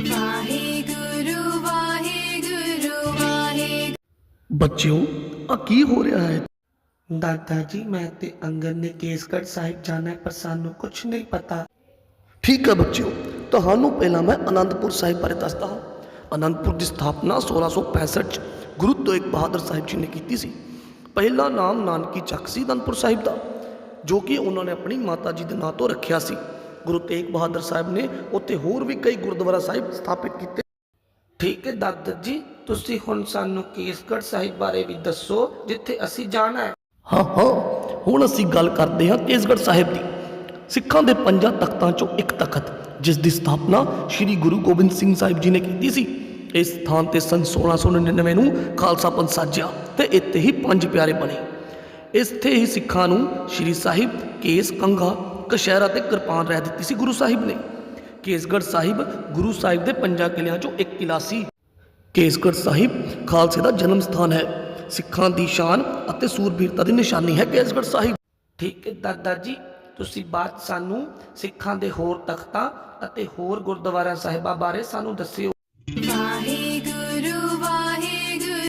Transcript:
ਵਾਹਿਗੁਰੂ ਵਾਹਿਗੁਰੂ ਵਾਹਿਗੁਰੂ। ਬੱਚਿਓ ਆ ਕੀ ਹੋ ਰਿਹਾ ਹੈ? ਦਾਦਾ ਜੀ ਮੈਂ ਤੇ ਅੰਗਦ ਨੇ ਕੇਸਗੜ੍ਹ ਸਾਹਿਬ ਜਾਣਾ ਹੈ ਪਰ ਸਾਨੂੰ ਕੁਝ ਨਹੀਂ ਪਤਾ। ਠੀਕ ਹੈ ਬੱਚਿਓ ਤੁਹਾਨੂੰ ਪਹਿਲਾਂ ਮੈਂ ਅਨੰਦਪੁਰ ਸਾਹਿਬ ਬਾਰੇ ਦੱਸਦਾ ਹਾਂ। ਅਨੰਦਪੁਰ ਦੀ ਸਥਾਪਨਾ 1665 ਚ ਗੁਰੂ ਤੇਗ ਬਹਾਦਰ ਸਾਹਿਬ ਜੀ ਨੇ ਕੀਤੀ ਸੀ। ਪਹਿਲਾ ਨਾਮ ਨਾਨਕੀ ਚੱਕ ਸੀ ਅਨੰਦਪੁਰ ਸਾਹਿਬ ਦਾ ਜੋ ਕਿ ਉਹਨਾਂ ਨੇ ਆਪਣੀ ਮਾਤਾ ਜੀ ਦੇ ਨਾਂ ਤੋਂ ਰੱਖਿਆ ਸੀ। ਗੁਰੂ ਤੇਗ ਬਹਾਦਰ ਸਾਹਿਬ ਨੇ ਉੱਥੇ ਹੋਰ ਵੀ ਕਈ ਗੁਰਦੁਆਰਾ ਸਾਹਿਬ ਸਥਾਪਿਤ ਕੀਤੇ। ਠੀਕ ਹੈ ਦਾਦਾ ਜੀ, ਤੁਸੀਂ ਹੁਣ ਸਾਨੂੰ ਕੇਸਗੜ੍ਹ ਸਾਹਿਬ ਬਾਰੇ ਵੀ ਦੱਸੋ, ਜਿੱਥੇ ਅਸੀਂ ਜਾਣਾ ਹੈ। ਹਾਂ ਹਾਂ, ਹੁਣ ਅਸੀਂ ਗੱਲ ਕਰਦੇ ਹਾਂ ਕੇਸਗੜ੍ਹ ਸਾਹਿਬ ਦੀ। ਸਿੱਖਾਂ ਦੇ ਪੰਜਾਂ ਤਖਤਾਂ ਚੋਂ ਇੱਕ ਤਖਤ, ਜਿਸ ਦੀ ਸਥਾਪਨਾ ਸ੍ਰੀ ਗੁਰੂ ਗੋਬਿੰਦ ਸਿੰਘ ਸਾਹਿਬ ਜੀ ਨੇ ਕੀਤੀ ਸੀ। ਇਸ ਸਥਾਨ ਤੇ ਸਨ 1699 ਨੂੰ ਖਾਲਸਾ ਪੰਥ ਸਾਜਿਆ ਤੇ ਇੱਥੇ ਹੀ ਪੰਜ ਪਿਆਰੇ ਬਣੇ। ਇੱਥੇ ਹੀ ਸਿੱਖਾਂ ਨੂੰ ਸ੍ਰੀ ਸਾਹਿਬ ਕੇਸ ਕੰਘਾ ਕਸ਼ਹਿਰਾ ਤੇ ਕਿਰਪਾਨ ਰਹਿ ਦਿੱਤੀ ਸੀ ਗੁਰੂ ਸਾਹਿਬ ਨੇ। ਕੇਸਗੜ੍ਹ ਸਾਹਿਬ ਗੁਰੂ ਸਾਹਿਬ ਦੇ ਪੰਜਾਂ ਕਿਲਿਆਂ ਚੋਂ ਇੱਕ ਕਿਲਾ ਸੀ। ਕੇਸਗੜ੍ਹ ਸਾਹਿਬ ਖਾਲਸੇ ਦਾ ਜਨਮ ਸਥਾਨ ਹੈ। ਸਿੱਖਾਂ ਦੀ ਸ਼ਾਨ ਅਤੇ ਸੂਰਬੀਰਤਾ ਦੀ ਨਿਸ਼ਾਨੀ ਹੈ ਕੇਸਗੜ੍ਹ ਸਾਹਿਬ। ਠੀਕ ਹੈ ਦਾਦਾ ਜੀ ਤੁਸੀਂ ਬਾਅਦ 'ਚ ਸਾਨੂੰ ਸਿੱਖਾਂ ਦੇ ਹੋਰ ਤਖਤਾਂ ਅਤੇ ਹੋਰ ਗੁਰਦੁਆਰਾ ਸਾਹਿਬਾਂ ਬਾਰੇ ਸਾਨੂੰ ਦੱਸਿਓ।